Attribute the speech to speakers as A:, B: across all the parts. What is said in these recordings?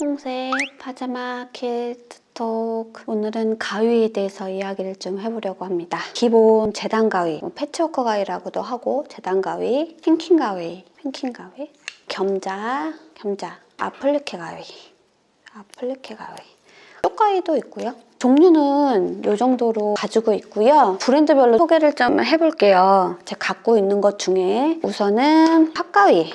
A: 홍색 파자마 킬트 톡 오늘은 가위에 대해서 이야기를 좀 해보려고 합니다. 기본 재단 가위, 뭐 패치워크 가위라고도 하고 재단 가위, 핑킹 가위, 핑킹 가위, 겸자, 겸자, 아플리케 가위, 아플리케 가위. 쪽가위도 있고요. 종류는 이 정도로 가지고 있고요. 브랜드별로 소개를 좀 해볼게요. 제가 갖고 있는 것 중에 우선은 핫가위.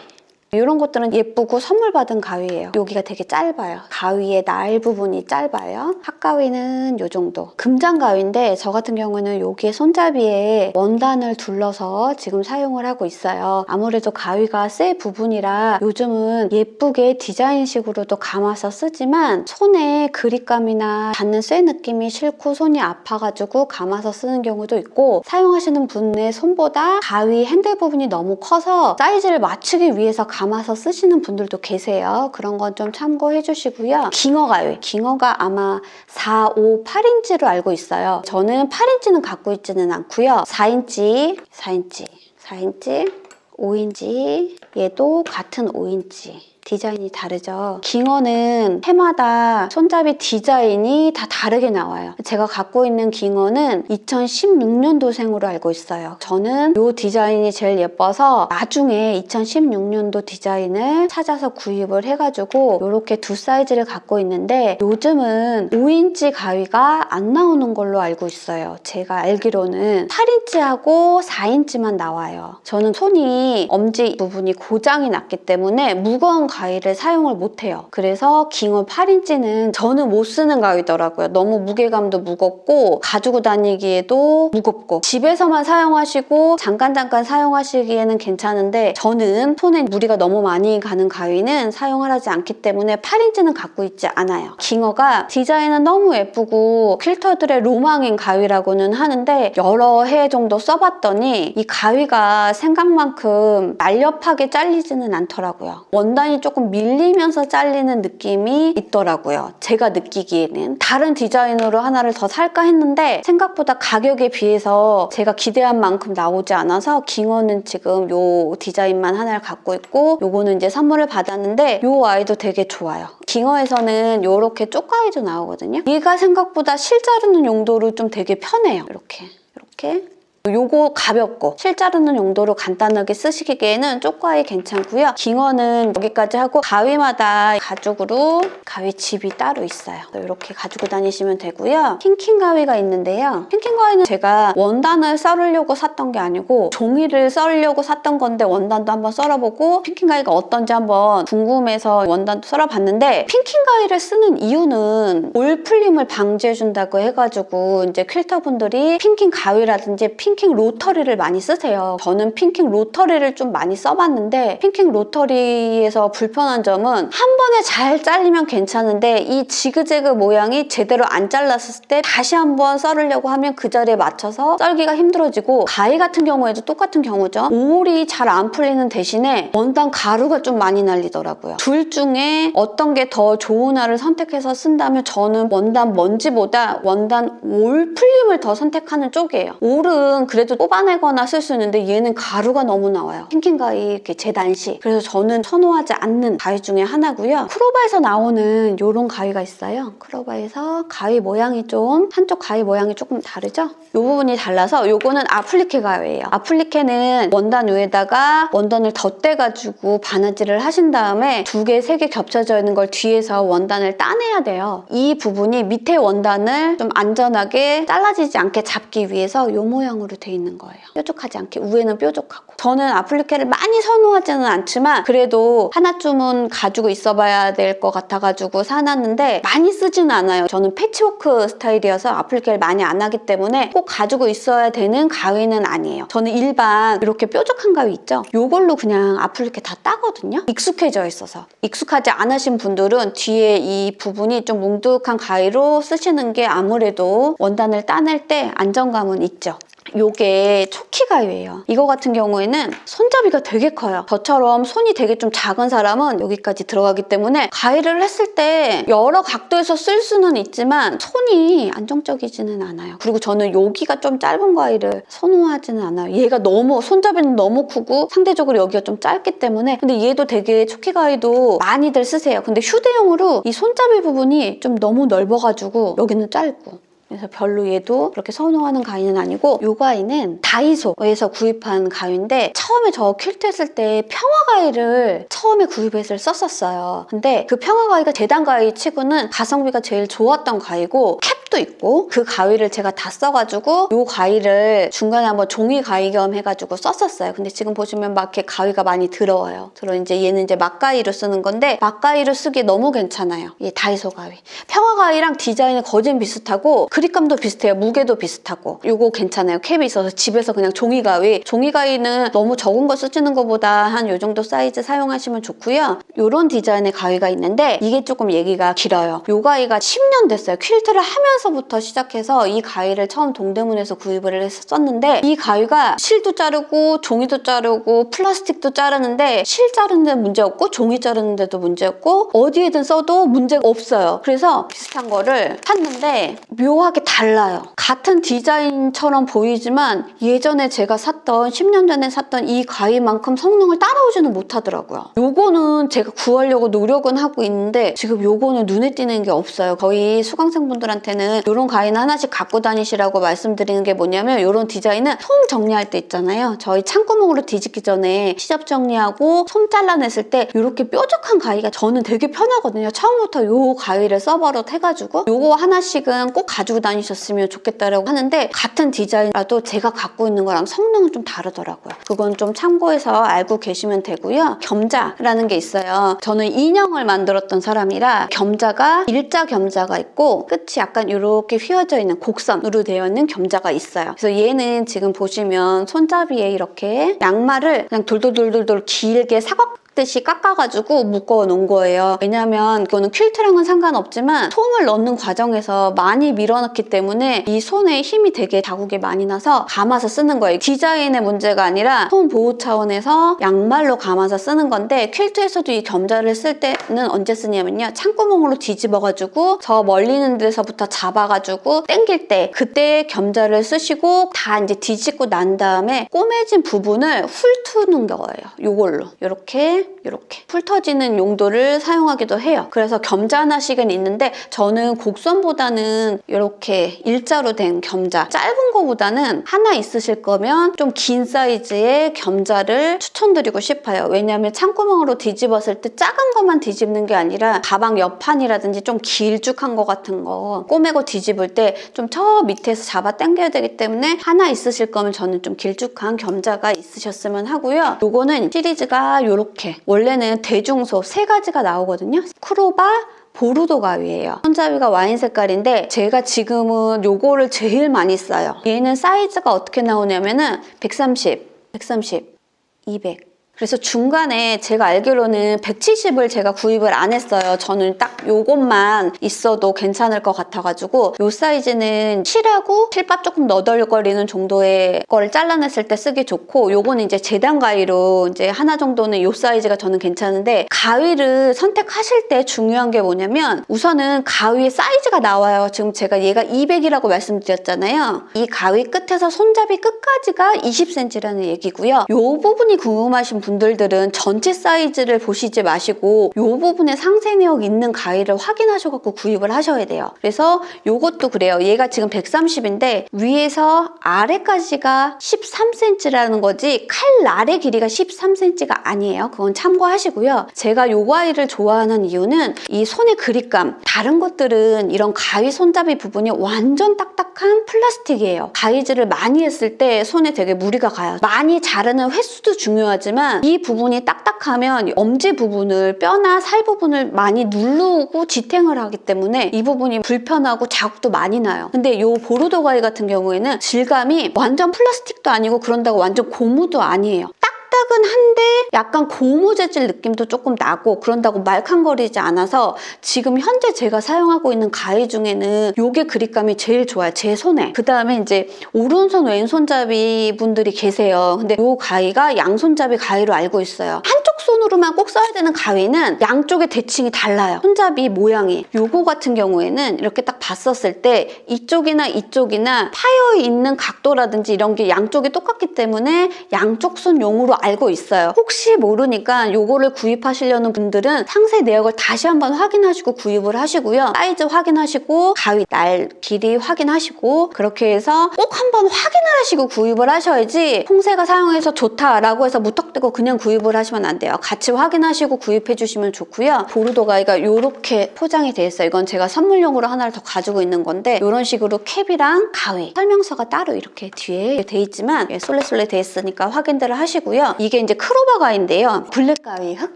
A: 이런 것들은 예쁘고 선물 받은 가위예요. 여기가 되게 짧아요. 가위의 날 부분이 짧아요. 핫가위는 이 정도. 금장 가위인데 저 같은 경우는 여기에 손잡이에 원단을 둘러서 지금 사용을 하고 있어요. 아무래도 가위가 쇠 부분이라 요즘은 예쁘게 디자인식으로도 감아서 쓰지만 손에 그립감이나 닿는 쇠 느낌이 싫고 손이 아파가지고 감아서 쓰는 경우도 있고 사용하시는 분의 손보다 가위 핸들 부분이 너무 커서 사이즈를 맞추기 위해서 감아서 쓰시는 분들도 계세요. 그런 건 좀 참고해 주시고요. 깅어 가위. 깅어가 아마 4, 5, 8인치로 알고 있어요. 저는 8인치는 갖고 있지는 않고요. 4인치, 4인치, 4인치, 5인치, 얘도 같은 5인치. 디자인이 다르죠. 깅어는 해마다 손잡이 디자인이 다 다르게 나와요. 제가 갖고 있는 깅어는 2016년도생으로 알고 있어요. 저는 이 디자인이 제일 예뻐서 나중에 2016년도 디자인을 찾아서 구입을 해가지고 이렇게 두 사이즈를 갖고 있는데 요즘은 5인치 가위가 안 나오는 걸로 알고 있어요. 제가 알기로는 8인치하고 4인치만 나와요. 저는 손이 엄지 부분이 고장이 났기 때문에 무거운 가위를 사용을 못해요. 그래서 깅어 8인치는 저는 못 쓰는 가위더라고요. 너무 무게감도 무겁고 가지고 다니기에도 무겁고 집에서만 사용하시고 잠깐 잠깐 사용하시기에는 괜찮은데 저는 손에 무리가 너무 많이 가는 가위는 사용을 하지 않기 때문에 8인치는 갖고 있지 않아요. 깅어가 디자인은 너무 예쁘고 필터들의 로망인 가위라고는 하는데 여러 해 정도 써봤더니 이 가위가 생각만큼 날렵하게 잘리지는 않더라고요. 원단이 조금 밀리면서 잘리는 느낌이 있더라고요. 제가 느끼기에는 다른 디자인으로 하나를 더 살까 했는데 생각보다 가격에 비해서 제가 기대한 만큼 나오지 않아서 깅어는 지금 요 디자인만 하나를 갖고 있고 요거는 이제 선물을 받았는데 요 아이도 되게 좋아요. 깅어에서는 요렇게 쪽가위도 나오거든요. 얘가 생각보다 실 자르는 용도로 좀 되게 편해요. 이렇게 이렇게 요거 가볍고 실 자르는 용도로 간단하게 쓰시기에는 쪽가위 괜찮고요. 깅어는 여기까지 하고 가위마다 가죽으로 가위 집이 따로 있어요. 이렇게 가지고 다니시면 되고요. 킹킹 가위가 있는데요. 킹킹 가위는 제가 원단을 썰으려고 샀던 게 아니고 종이를 썰려고 샀던 건데 원단도 한번 썰어보고 킹킹 가위가 어떤지 한번 궁금해서 원단도 썰어봤는데 킹킹 가위를 쓰는 이유는 올 풀림을 방지해준다고 해가지고 이제 퀼터 분들이 핑킹 가위라든지 핑킹 로터리를 많이 쓰세요. 저는 핑킹 로터리를 좀 많이 써봤는데 핑킹 로터리에서 불편한 점은 한 번에 잘 잘리면 괜찮은데 이 지그재그 모양이 제대로 안 잘랐을 때 다시 한번 썰으려고 하면 그 자리에 맞춰서 썰기가 힘들어지고 가위 같은 경우에도 똑같은 경우죠. 올이 잘안 풀리는 대신에 원단 가루가 좀 많이 날리더라고요. 둘 중에 어떤 게더 알을 선택해서 쓴다면 저는 원단 먼지보다 원단 올 풀림을 더 선택하는 쪽이에요. 올은 그래도 뽑아내거나 쓸 수 있는데 얘는 가루가 너무 나와요. 핑킹 가위 이렇게 재단시. 그래서 저는 선호하지 않는 가위 중에 하나고요. 크로바에서 나오는 이런 가위가 있어요. 크로바에서 가위 모양이 좀 한쪽 가위 모양이 조금 다르죠? 이 부분이 달라서 이거는 아플리케 가위예요. 아플리케는 원단 위에다가 원단을 덧대가지고 바느질을 하신 다음에 두 개, 세 개 겹쳐져 있는 걸 뒤에서 원단을 따내야 돼요. 이 부분이 밑에 원단을 좀 안전하게 잘라지지 않게 잡기 위해서 이 모양으로 돼 있는 거예요. 뾰족하지 않게 위에는 뾰족하고. 저는 아플리케를 많이 선호하지는 않지만 그래도 하나쯤은 가지고 있어봐야 될 것 같아가지고 사놨는데 많이 쓰지는 않아요. 저는 패치워크 스타일이어서 아플리케를 많이 안 하기 때문에 꼭 가지고 있어야 되는 가위는 아니에요. 저는 일반 이렇게 뾰족한 가위 있죠? 이걸로 그냥 아플리케 다 따거든요. 익숙해져 있어서. 익숙하지 않으신 분들은 뒤에 이 부분이 좀 뭉툭한 가위로 쓰시는 게 아무래도 원단을 따낼 때 안정감은 있죠. 요게 초키 가위예요. 이거 같은 경우에는 손잡이가 되게 커요. 저처럼 손이 되게 좀 작은 사람은 여기까지 들어가기 때문에 가위를 했을 때 여러 각도에서 쓸 수는 있지만 손이 안정적이지는 않아요. 그리고 저는 여기가 좀 짧은 가위를 선호하지는 않아요. 얘가 너무 손잡이는 너무 크고 상대적으로 여기가 좀 짧기 때문에 근데 얘도 되게 초키 가위도 많이들 쓰세요. 근데 휴대용으로 이 손잡이 부분이 좀 너무 넓어가지고 여기는 짧고 그래서 별로 얘도 그렇게 선호하는 가위는 아니고 이 가위는 다이소에서 구입한 가위인데 처음에 저 퀼트 했을 때 평화 가위를 처음에 구입해서 썼었어요. 근데 그 평화 가위가 재단 가위 치고는 가성비가 제일 좋았던 가위고 캡도 있고 그 가위를 제가 다 써가지고 이 가위를 중간에 한번 종이 가위 겸 해가지고 썼었어요. 근데 지금 보시면 막 이렇게 가위가 많이 들어와요. 들어 이제 얘는 이제 막가위로 쓰는 건데 막가위로 쓰기 너무 괜찮아요. 이 다이소 가위. 평화 가위랑 디자인이 거진 비슷하고 그 립감도 비슷해요. 무게도 비슷하고. 이거 괜찮아요. 캡이 있어서 집에서 그냥 종이 가위. 종이 가위는 너무 적은 거 쓰시는 것보다 한이 정도 사이즈 사용하시면 좋고요. 이런 디자인의 가위가 있는데 이게 조금 얘기가 길어요. 이 가위가 10년 됐어요. 퀼트를 하면서부터 시작해서 이 가위를 처음 동대문에서 구입을 했었는데 이 가위가 실도 자르고 종이도 자르고 플라스틱도 자르는데 실 자르는 데는 문제 없고 종이 자르는 데도 문제 없고 어디에든 써도 문제가 없어요. 그래서 비슷한 거를 샀는데 묘하 게 달라요. 같은 디자인처럼 보이지만 예전에 제가 샀던 10년 전에 샀던 이 가위만큼 성능을 따라오지는 못하더라고요. 요거는 제가 구하려고 노력은 하고 있는데 지금 요거는 눈에 띄는 게 없어요. 거의 수강생분들한테는 이런 가위는 하나씩 갖고 다니시라고 말씀드리는 게 뭐냐면 이런 디자인은 솜 정리할 때 있잖아요. 저희 창구멍으로 뒤집기 전에 시접 정리하고 솜 잘라냈을 때 이렇게 뾰족한 가위가 저는 되게 편하거든요. 처음부터 요 가위를 써버릇 해가지고 요거 하나씩은 꼭 가지고 다니셨으면 좋겠다라고 하는데 같은 디자인이라도 제가 갖고 있는 거랑 성능은 좀 다르더라고요. 그건 좀 참고해서 알고 계시면 되고요. 겸자라는 게 있어요. 저는 인형을 만들었던 사람이라 겸자가 일자 겸자가 있고 끝이 약간 이렇게 휘어져 있는 곡선으로 되어 있는 겸자가 있어요. 그래서 얘는 지금 보시면 손잡이에 이렇게 양말을 그냥 돌돌돌돌돌 길게 사각 듯이 깎아가지고 묶어 놓은 거예요. 왜냐면 이거는 퀼트랑은 상관없지만 솜을 넣는 과정에서 많이 밀어넣기 때문에 이 손에 힘이 되게 자국이 많이 나서 감아서 쓰는 거예요. 디자인의 문제가 아니라 솜 보호 차원에서 양말로 감아서 쓰는 건데 퀼트에서도 이 겸자를 쓸 때는 언제 쓰냐면요. 창구멍으로 뒤집어가지고 저 멀리는 데서부터 잡아가지고 당길 때 그때 겸자를 쓰시고 다 이제 뒤집고 난 다음에 꼬매진 부분을 훑는 거예요. 요걸로 이렇게 이렇게 풀 터지는 용도를 사용하기도 해요. 그래서 겸자 하나씩은 있는데 저는 곡선보다는 이렇게 일자로 된 겸자 짧은 거보다는 하나 있으실 거면 좀 긴 사이즈의 겸자를 추천드리고 싶어요. 왜냐하면 창구멍으로 뒤집었을 때 작은 것만 뒤집는 게 아니라 가방 옆판이라든지 좀 길쭉한 거 같은 거 꼬매고 뒤집을 때 좀 저 밑에서 잡아 당겨야 되기 때문에 하나 있으실 거면 저는 좀 길쭉한 겸자가 있으셨으면 하고요. 요거는 시리즈가 이렇게 원래는 대중소 세 가지가 나오거든요. 크로바, 보르도 가위예요. 손잡이가 와인 색깔인데 제가 지금은 요거를 제일 많이 써요. 얘는 사이즈가 어떻게 나오냐면은 130, 130, 200. 그래서 중간에 제가 알기로는 170을 제가 구입을 안 했어요. 저는 딱 요것만 있어도 괜찮을 것 같아가지고 요 사이즈는 실하고 실밥 조금 너덜거리는 정도의 걸 잘라냈을 때 쓰기 좋고 요거는 이제 재단 가위로 이제 하나 정도는 요 사이즈가 저는 괜찮은데 가위를 선택하실 때 중요한 게 뭐냐면 우선은 가위의 사이즈가 나와요. 지금 제가 얘가 200이라고 말씀드렸잖아요. 이 가위 끝에서 손잡이 끝까지가 20cm라는 얘기고요. 요 부분이 궁금하신 분 들은 전체 사이즈를 보시지 마시고 요 부분에 상세 내역 있는 가위를 확인하셔갖고 구입을 하셔야 돼요. 그래서 요것도 그래요. 얘가 지금 130인데 위에서 아래까지가 13cm라는 거지 칼 날의 길이가 13cm가 아니에요. 그건 참고하시고요. 제가 요 가위를 좋아하는 이유는 이 손의 그립감. 다른 것들은 이런 가위 손잡이 부분이 완전 딱딱한 플라스틱이에요. 가위질을 많이 했을 때 손에 되게 무리가 가요. 많이 자르는 횟수도 중요하지만 이 부분이 딱딱하면 엄지 부분을 뼈나 살 부분을 많이 누르고 지탱을 하기 때문에 이 부분이 불편하고 자국도 많이 나요. 근데 이 보르도 가위 같은 경우에는 질감이 완전 플라스틱도 아니고 그런다고 완전 고무도 아니에요. 딱 따끈한데 약간 고무 재질 느낌도 조금 나고 그런다고 말캉거리지 않아서 지금 현재 제가 사용하고 있는 가위 중에는 요게 그립감이 제일 좋아요. 제 손에. 그 다음에 이제 오른손 왼손잡이 분들이 계세요. 근데 요 가위가 양손잡이 가위로 알고 있어요. 한쪽 손으로만 꼭 써야 되는 가위는 양쪽의 대칭이 달라요. 손잡이 모양이. 요거 같은 경우에는 이렇게 딱 봤었을 때 이쪽이나 이쪽이나 파여 있는 각도라든지 이런 게 양쪽이 똑같기 때문에 양쪽 손용으로 알고 있어요. 혹시 모르니까 요거를 구입하시려는 분들은 상세 내역을 다시 한번 확인하시고 구입을 하시고요. 사이즈 확인하시고 가위 날 길이 확인하시고 그렇게 해서 꼭 한번 확인을 하시고 구입을 하셔야지 통세가 사용해서 좋다라고 해서 무턱대고 그냥 구입을 하시면 안 돼요. 같이 확인하시고 구입해 주시면 좋고요. 보르도 가위가 이렇게 포장이 돼 있어요. 이건 제가 선물용으로 하나를 더 가지고 있는 건데 이런 식으로 캡이랑 가위 설명서가 따로 이렇게 뒤에 돼 있지만 예, 솔레솔레 돼 있으니까 확인들을 하시고요. 이게 이제 크로바 가위인데요. 블랙 가위, 흑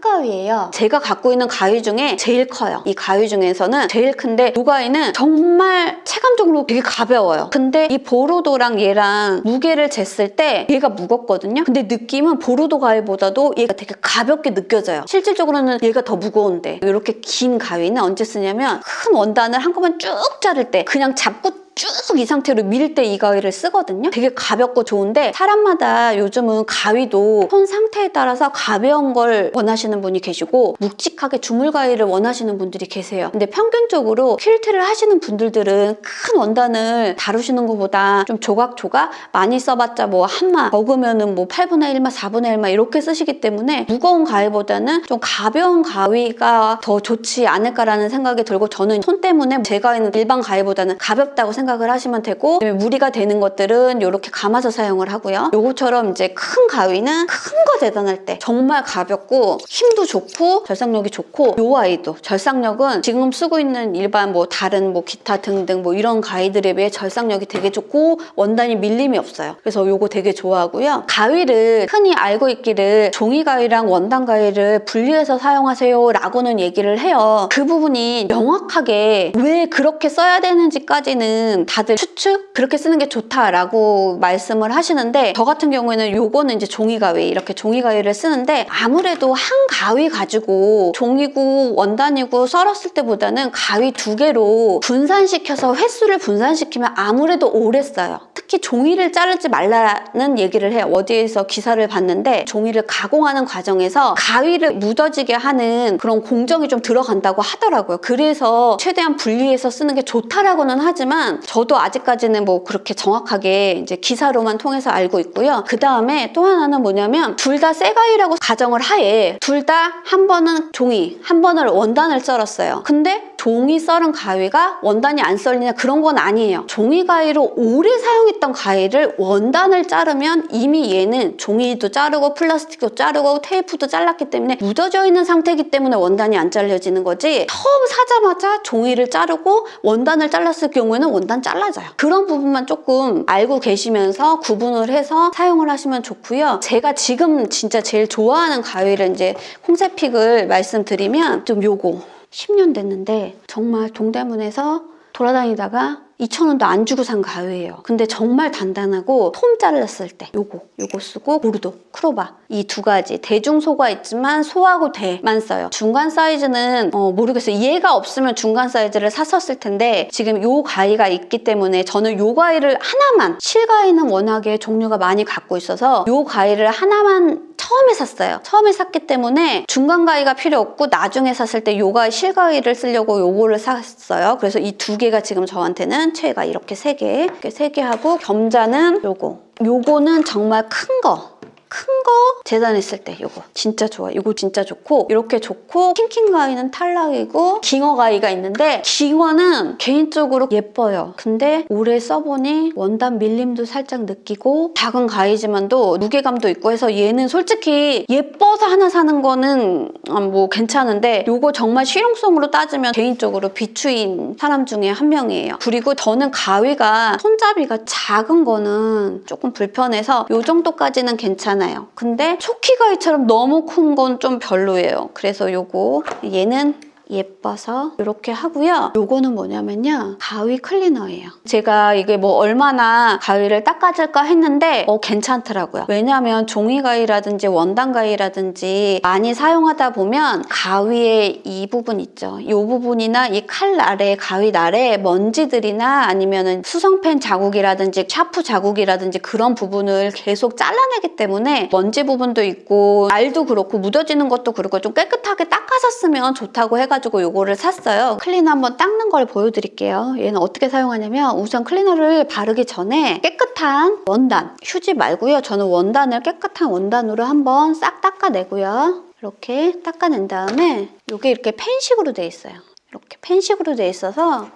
A: 가위예요. 제가 갖고 있는 가위 중에 제일 커요. 이 가위 중에서는 제일 큰데 이 가위는 정말 체감적으로 되게 가벼워요. 근데 이 보르도랑 얘랑 무게를 쟀을 때 얘가 무겁거든요. 근데 느낌은 보르도 가위보다도 얘가 되게 가 볍게 느껴져요. 실질적으로는 얘가 더 무거운데 이렇게 긴 가위는 언제 쓰냐면 큰 원단을 한꺼번에 쭉 자를 때 그냥 잡고 쭉 이 상태로 밀 때 이 가위를 쓰거든요. 되게 가볍고 좋은데 사람마다 요즘은 가위도 손 상태에 따라서 가벼운 걸 원하시는 분이 계시고 묵직하게 주물 가위를 원하시는 분들이 계세요. 근데 평균적으로 퀼트를 하시는 분들들은 큰 원단을 다루시는 것보다 좀 조각조각 많이 써봤자 뭐 한마 적으면은 뭐 8분의 1마 4분의 1마 이렇게 쓰시기 때문에 무거운 가위보다는 좀 가벼운 가위가 더 좋지 않을까라는 생각이 들고 저는 손 때문에 제 가위는 일반 가위보다는 가볍다고 생각 을 하시면 되고 무리가 되는 것들은 이렇게 감아서 사용을 하고요. 요거처럼 이제 큰 가위는 큰 거 재단할 때 정말 가볍고 힘도 좋고 절삭력이 좋고 요 아이도 절삭력은 지금 쓰고 있는 일반 뭐 다른 뭐 기타 등등 뭐 이런 가위들에 비해 절삭력이 되게 좋고 원단이 밀림이 없어요. 그래서 요거 되게 좋아하고요. 가위를 흔히 알고 있기를 종이 가위랑 원단 가위를 분리해서 사용하세요 라고는 얘기를 해요. 그 부분이 명확하게 왜 그렇게 써야 되는지까지는 다들 추측 그렇게 쓰는 게 좋다라고 말씀을 하시는데 저 같은 경우에는 요거는 이제 종이 가위 이렇게 종이 가위를 쓰는데 아무래도 한 가위 가지고 종이고 원단이고 썰었을 때보다는 가위 두 개로 분산시켜서 횟수를 분산시키면 아무래도 오래 써요. 특히 종이를 자르지 말라는 얘기를 해요. 어디에서 기사를 봤는데 종이를 가공하는 과정에서 가위를 묻어지게 하는 그런 공정이 좀 들어간다고 하더라고요. 그래서 최대한 분리해서 쓰는 게 좋다라고는 하지만 저도 아직까지는 뭐 그렇게 정확하게 이제 기사로만 통해서 알고 있고요. 그 다음에 또 하나는 뭐냐면 둘다새 가위라고 가정을 하에 둘 다 한 번은 종이, 한 번을 원단을 썰었어요. 근데 종이 썰은 가위가 원단이 안 썰리냐 그런 건 아니에요. 종이 가위로 오래 사용했던 가위를 원단을 자르면 이미 얘는 종이도 자르고 플라스틱도 자르고 테이프도 잘랐기 때문에 묻어져 있는 상태이기 때문에 원단이 안 잘려지는 거지 처음 사자마자 종이를 자르고 원단을 잘랐을 경우에는 원단 잘라져요. 그런 부분만 조금 알고 계시면서 구분을 해서 사용을 하시면 좋고요. 제가 지금 진짜 제일 좋아하는 가위를 이제 홍세픽을 말씀드리면 좀 요거 10년 됐는데 정말 동대문에서 돌아다니다가 2,000원도 안 주고 산 가위예요. 근데 정말 단단하고 폼 잘랐을 때 요거, 요거 쓰고 보르도, 크로바 이 두 가지 대중소가 있지만 소하고 대만 써요. 중간 사이즈는 어, 모르겠어요. 얘가 없으면 중간 사이즈를 샀었을 텐데 지금 요 가위가 있기 때문에 저는 요 가위를 하나만 실가위는 워낙에 종류가 많이 갖고 있어서 요 가위를 하나만 처음에 샀어요. 처음에 샀기 때문에 중간 가위가 필요 없고 나중에 샀을 때 요가 실가위를 쓰려고 요거를 샀어요. 그래서 이 두 개가 지금 저한테는 최가 이렇게 세 개, 이렇게 세 개 하고 겸자는 요거. 요거는 정말 큰 거. 큰 거 재단했을 때 요거 진짜 좋아. 요거 진짜 좋고 이렇게 좋고 킹킹 가위는 탈락이고 깅어 가위가 있는데 깅어는 개인적으로 예뻐요. 근데 오래 써보니 원단 밀림도 살짝 느끼고 작은 가위지만도 무게감도 있고 해서 얘는 솔직히 예뻐서 하나 사는 거는 아, 뭐 괜찮은데 요거 정말 실용성으로 따지면 개인적으로 비추인 사람 중에 한 명이에요. 그리고 저는 가위가 손잡이가 작은 거는 조금 불편해서 요 정도까지는 괜찮아요 근데 초키 가위처럼 너무 큰 건 좀 별로예요. 그래서 요거 얘는 예뻐서 이렇게 하고요. 요거는 뭐냐면요. 가위 클리너예요. 제가 이게 뭐 얼마나 가위를 닦아줄까 했는데 어 괜찮더라고요. 왜냐하면 종이 가위라든지 원단 가위라든지 많이 사용하다 보면 가위의 이 부분 있죠. 이 부분이나 이칼 아래 가위 아래 먼지들이나 아니면은 수성펜 자국이라든지 샤프 자국이라든지 그런 부분을 계속 잘라내기 때문에 먼지 부분도 있고 알도 그렇고 묻어지는 것도 그렇고 좀 깨끗하게 닦아서 쓰면 좋다고 해가 지고 요거를 샀어요. 클리너 한번 닦는 걸 보여드릴게요. 얘는 어떻게 사용하냐면 우선 클리너를 바르기 전에 깨끗한 원단, 휴지 말고요. 저는 원단을 깨끗한 원단으로 한번 싹 닦아내고요. 이렇게 닦아낸 다음에 이게 이렇게 펜식으로 돼 있어요. 이렇게 펜식으로 돼 있어서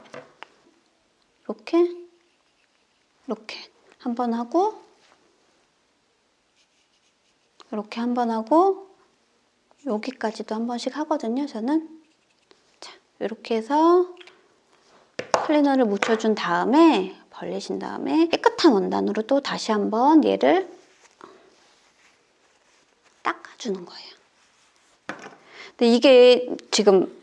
A: 이렇게 이렇게 한 번 하고 이렇게 한 번 하고 여기까지도 한 번씩 하거든요. 저는 자 이렇게 해서 클리너를 묻혀준 다음에 벌리신 다음에 깨끗한 원단으로 또 다시 한번 얘를 닦아주는 거예요. 근데 이게 지금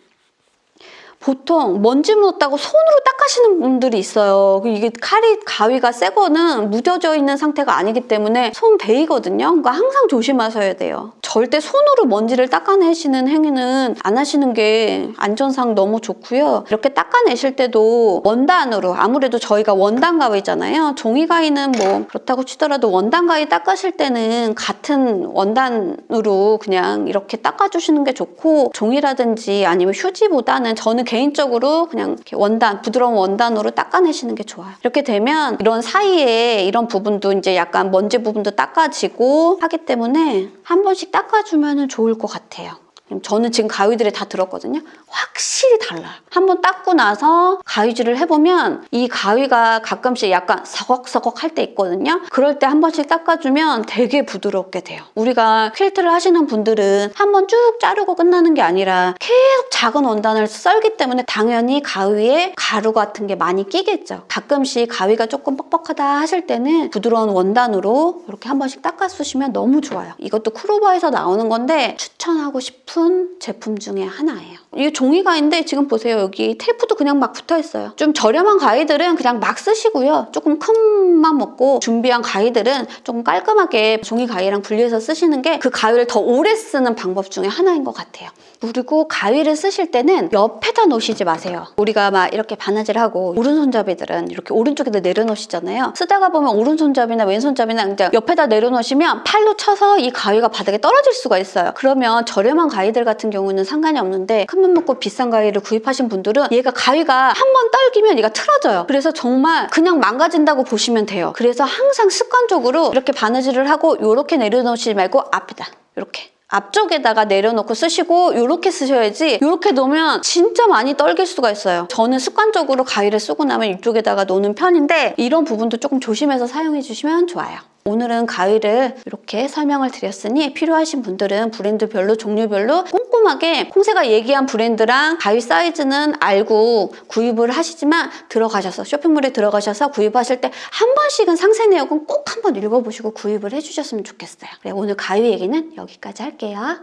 A: 보통 먼지 묻었다고 손으로 닦으시는 분들이 있어요. 그 이게 칼이 가위가 새 거는 무뎌져 있는 상태가 아니기 때문에 손 베이거든요. 그러니까 항상 조심하셔야 돼요. 절대 손으로 먼지를 닦아내시는 행위는 안 하시는 게 안전상 너무 좋고요. 이렇게 닦아내실 때도 원단으로 아무래도 저희가 원단 가위잖아요. 종이 가위는 뭐 그렇다고 치더라도 원단 가위 닦으실 때는 같은 원단으로 그냥 이렇게 닦아주시는 게 좋고 종이라든지 아니면 휴지보다는 저는 개 인적으로 그냥 원단 부드러운 원단으로 닦아내시는 게 좋아요. 이렇게 되면 이런 사이에 이런 부분도 이제 약간 먼지 부분도 닦아지고 하기 때문에 한 번씩 닦아주면 좋을 것 같아요. 저는 지금 가위들이 다 들었거든요. 확실히 달라요. 한번 닦고 나서 가위질을 해보면 이 가위가 가끔씩 약간 서걱서걱 할 때 있거든요. 그럴 때 한 번씩 닦아주면 되게 부드럽게 돼요. 우리가 퀼트를 하시는 분들은 한 번 쭉 자르고 끝나는 게 아니라 계속 작은 원단을 썰기 때문에 당연히 가위에 가루 같은 게 많이 끼겠죠. 가끔씩 가위가 조금 뻑뻑하다 하실 때는 부드러운 원단으로 이렇게 한 번씩 닦아 쓰시면 너무 좋아요. 이것도 크로바에서 나오는 건데 추천하고 싶은 제품 중에 하나예요. 이게 종이 가위인데 지금 보세요. 여기 테이프도 그냥 막 붙어 있어요. 좀 저렴한 가위들은 그냥 막 쓰시고요. 조금 큰맘 먹고 준비한 가위들은 조금 깔끔하게 종이 가위랑 분리해서 쓰시는 게 그 가위를 더 오래 쓰는 방법 중에 하나인 것 같아요. 그리고 가위를 쓰실 때는 옆에다 놓으시지 마세요. 우리가 막 이렇게 바느질 하고 오른손잡이들은 이렇게 오른쪽에다 내려놓으시잖아요. 쓰다가 보면 오른손잡이나 왼손잡이나 그냥 옆에다 내려놓으시면 팔로 쳐서 이 가위가 바닥에 떨어질 수가 있어요. 그러면 저렴한 가위들 같은 경우는 상관이 없는데 큰맘 먹고 비싼 가위를 구입하신 분들은 얘가 가위가 한번 떨기면 얘가 틀어져요. 그래서 정말 그냥 망가진다고 보시면 돼요. 그래서 항상 습관적으로 이렇게 바느질을 하고 이렇게 내려놓으시지 말고 앞에다 이렇게 앞쪽에다가 내려놓고 쓰시고 이렇게 쓰셔야지 이렇게 놓으면 진짜 많이 떨길 수가 있어요. 저는 습관적으로 가위를 쓰고 나면 이쪽에다가 놓는 편인데 이런 부분도 조금 조심해서 사용해 주시면 좋아요. 오늘은 가위를 이렇게 설명을 드렸으니 필요하신 분들은 브랜드별로 종류별로 꼼꼼하게 콩새가 얘기한 브랜드랑 가위 사이즈는 알고 구입을 하시지만 들어가셔서 쇼핑몰에 들어가셔서 구입하실 때 한 번씩은 상세 내역은 꼭 한번 읽어보시고 구입을 해주셨으면 좋겠어요. 네, 오늘 가위 얘기는 여기까지 할게요.